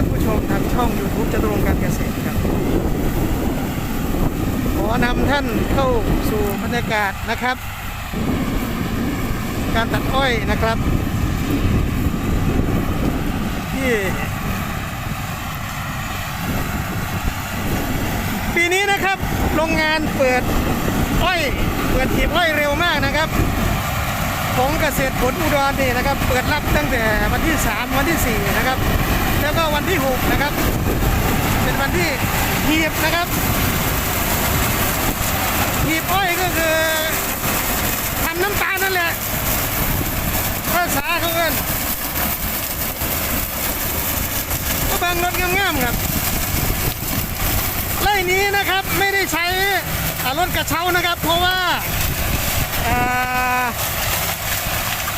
ท่านผู้ชมทางช่อง YouTube จตุรงการเกษตรครับ ขอนำท่านเข้าสู่บรรยากาศนะครับ การตัดอ้อยนะครับ ที่ ปีนี้นะครับโรงงานเปิดอ้อยเปิดหีบอ้อยเร็วมากนะครับของเกษตรผลอุดรนี่นะครับ เปิดรับตั้งแต่วันที่ 3 วันที่ 4 นะครับ แล้วก็วันที่ 6 นะครับ เป็นวันที่หีบนะครับหีบอ้อยก็คือทำน้ำตาลนั่นแหละภาษาเขาเอิ้นก็บางรถงามๆครับไล่นี้นะครับไม่ได้ใช้รถกระเช้านะครับ เพราะว่า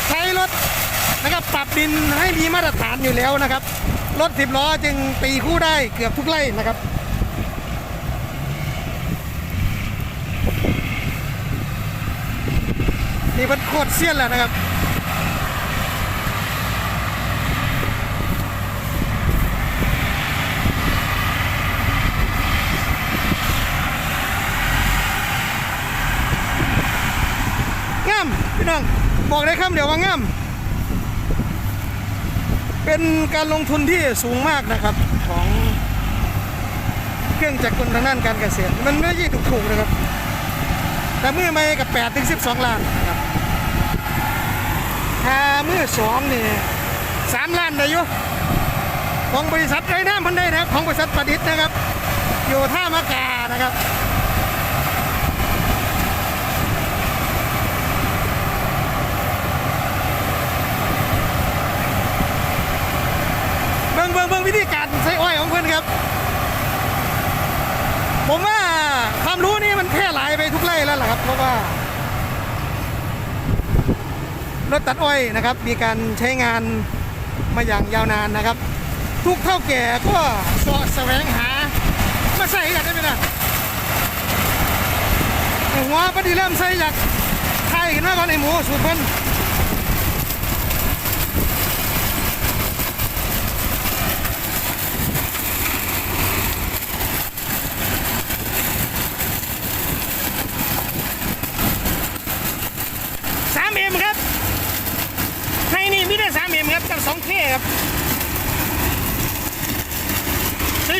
ใช้รถนะครับปรับดินให้มีมาตรฐานอยู่แล้วนะครับ รถสิบล้อจึงตีคู่ได้เกือบทุกไร่นะครับ นี่มันโคตรเสี้ยนแล้วนะครับงามพี่น้องบอกได้คำเดี๋ยวว่างาม เป็นการลงทุนที่สูงมากนะครับของเครื่องจักรกลทางด้านการเกษตร มันไม่ใช่ถูกๆนะครับ แต่มือไม่กับ8ถึง12 ล้านนะครับถ้ามือสองนี่3ล้านได้ยู่ของบริษัทไรน้ำพันได้นะครับ ของบริษัทประดิษฐ์นะครับ อยู่ท่ามะกานะครับ เบิ่งเบิ่งเบิ่งวิธีการใช้อ้อยของเพื่อนครับ ผมว่าความรู้นี่มันแพร่หลายไปทุกไร่แล้วล่ะค ราะว่ารถตัดอ้อยนะครับ มีการใช้งานมาอย่างยาวนานนะครับ ทุกเท่าแก่ก็สะแสวงหามาใส่กันได้ไหมนะหัวปฏิเริ่มใส่จากไทยกันมาก่อนไอหมูสูตรเพิ่น สามเอ็มครับในนี่มีได้สามเอ็มครับกับสองเครับ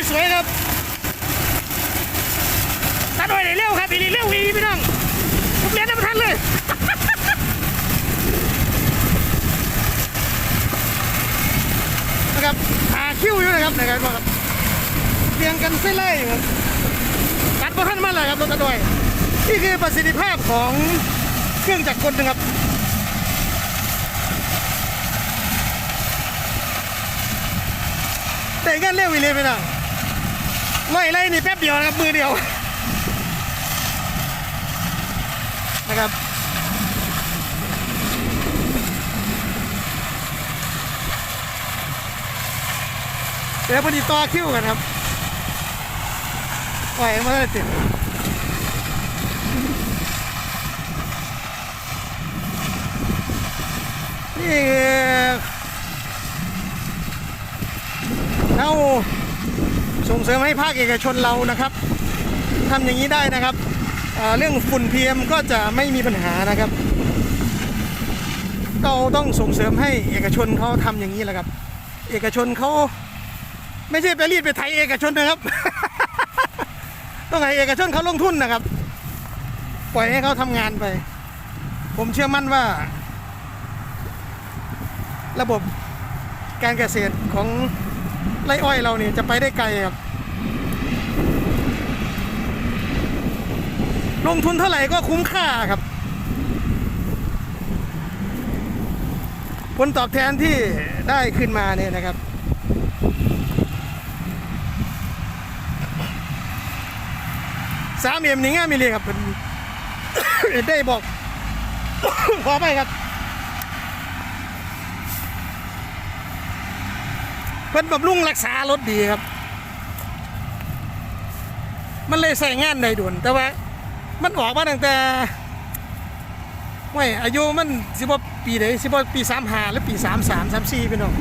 สวยๆครับตัดไว้ได้เร็วครับอีนีเร็วอีนี่พี่น้องผมเรียนได้ไม่ทันเลยนะครับหาคิ้วอยู่นะครับนะครับครับเรียงกันเส้นไล่ครับตัดพอท่านมาเลยครับรถตัดด้วยนี่คือประสิทธิภาพของเครื่องจักรกลนะครับ แต่งานเร็วอีเลยไปนะไล่ไล่นี่แป๊บเดียวนะครับมือเดียวนะครับเดี๋ยวพอดีต่อคิวกันครับไหวมาได้ติดนี่คือ เราส่งเสริมให้ภาคเอกชนเรานะครับทำอย่างนี้ได้นะครับเเรื่องฝุ่น PM ก็จะไม่มีปัญหานะครับ เราต้องส่งเสริมให้เอกชนเขาทำอย่างนี้แหละครับ เอกชนเขาไม่ใช่ไปรีดไปไถเอกชนนะครับ ต้องให้เอกชนเขาลงทุนนะครับ ปล่อยให้เขาทำงานไป ผมเชื่อมั่นว่า ระบบการเกษตรของ ไรอ้อยเราเนี่ยจะไปได้ไกลครับ ลงทุนเท่าไหร่ก็คุ้มค่าครับ ผลตอบแทนที่ได้ขึ้นมาเนี่ยนะครับสามเอ็มนี่ง่ายมีเลยครับเได้บอก ขอไปครับ เพิ่นบำรุงรักษารถดีครับ มันเลยใส่งานได้ด่วนแต่ว่า มันออกมาตั้งแต่ไม่อายุมันสิบปีไหนสิบปีสามห้าหรือปีสามสามสามสี่พี่น้อง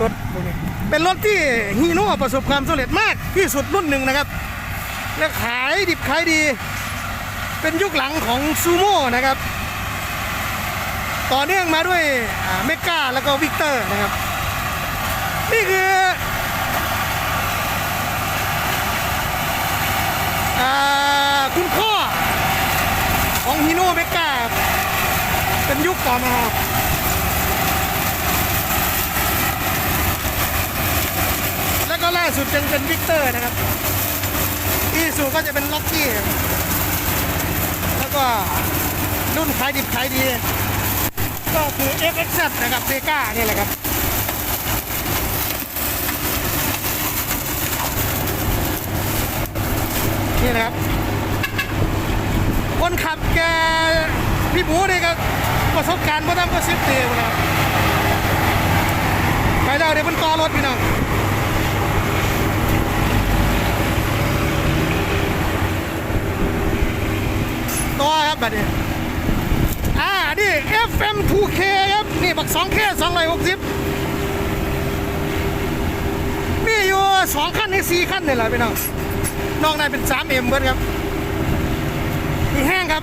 รถพวกนี้เป็นรถที่ฮีโน่ประสบความสำเร็จมากที่สุดรุ่นหนึ่งนะครับ และขายดิบขายดี เป็นยุคหลังของซูโม่นะครับ ต่อเนื่องมาด้วยเมกาแล้วก็วิกเตอร์นะครับ นี่คืออคุณพ่อของฮีโน่เมกาเป็นยุคต่อมาแล้วก็ล่าสุดยังเป็นวิกเตอร์นะครับอีสูก็จะเป็นล็อกกี้แล้วก็รุ่นขายดิบขายดี ก็คือ FX นะครับเบก้านี่แหละครับ นี่นะครับ คนขับแกพี่หมูนี่ก็ประสบการณ์มาตั้งก็สิบปีแล้วนะครับไปแล้วเดี๋ยวมันต่อรถพี่น้องตัวครับบัดนี้อ่านี่ FM 2K ครับ นี่บัก 2K 260มีอยู่2ขั้นใน4ขั้นนี่แหละพี่น้อง นอกในเป็น 3M เบิร์ดครับนี่แห้งครับ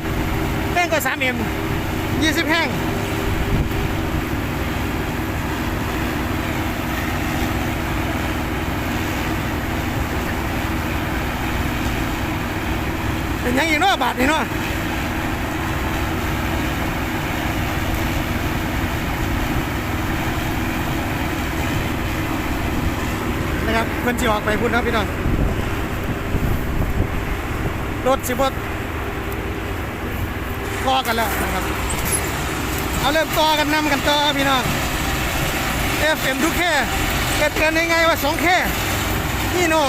แห้งก็ 3M 20แห้งเป็นยังอีกเนาะบาทนี่เนาะนะครับเพิ่นจะออกไปพุ่นครับพี่น้อง รถสิบวต่อกันแล้วนะครับ เอาเริ่มต่อกันนำกันต่อพี่น้อง FM ทุกแค่เกิดกินยังไงว่า2แค่นี่โน่260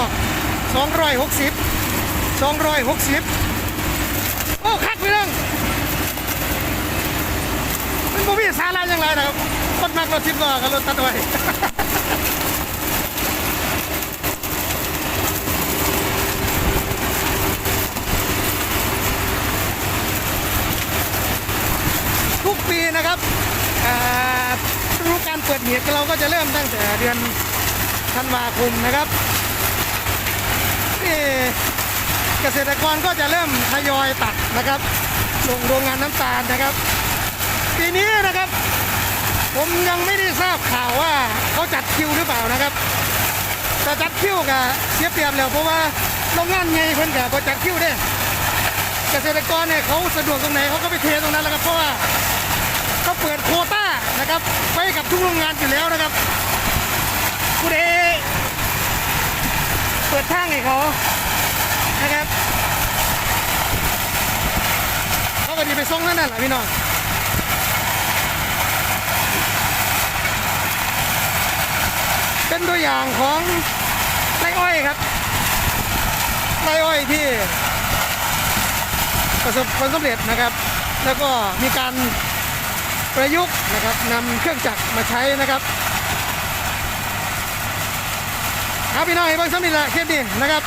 260โอ้คักพี่น้องมันบ่มีสาระอย่างไรนะครับคนมักรถสิบล้อกับรถตัดไว้ ทุกปีนะครับอ่าฤ ดูกเดเหตุเราก็จะเริ่มตั้งแต่เดือนธันวาคมนะครับนี่เกษตรกรก็จะเริ่มทยอยตัดนะครับลงโรงงานน้ำตาลนะครับ ปีนี้นะครับ ผมยังไม่ได้ทราบข่าวว่าเขาจัดคิวหรือเปล่านะครับแต่จัดคิวกับเสียเปรียบแล้วเพราะว่าโรงงานใหญ่เพิ่นกับจัดคิวเด้เกษตรกรเนี่ยเขาสะดวกตรงไหนเขาก็ไปเทตรงนั้นแหล้วครับเพราะว่าเขาเปิดโคต้า นะครับ ไปกับทุกโรงงานอยู่แล้วนะครับผู้ใดเปิดทางให้เขานะครับเขาก็ดีไปส่งนั่นน่ะแหละพี่น้องเป็นตัวอย่างของไรอ้อยครับไรอ้อยที่ประสบผลสำเร็จนะครับ แล้วก็มีการ ประยุกต์นะครับนำเครื่องจักรมาใช้นะครับครับพี่น้องเห็นบางสำนิดละเคสนี้นะครับ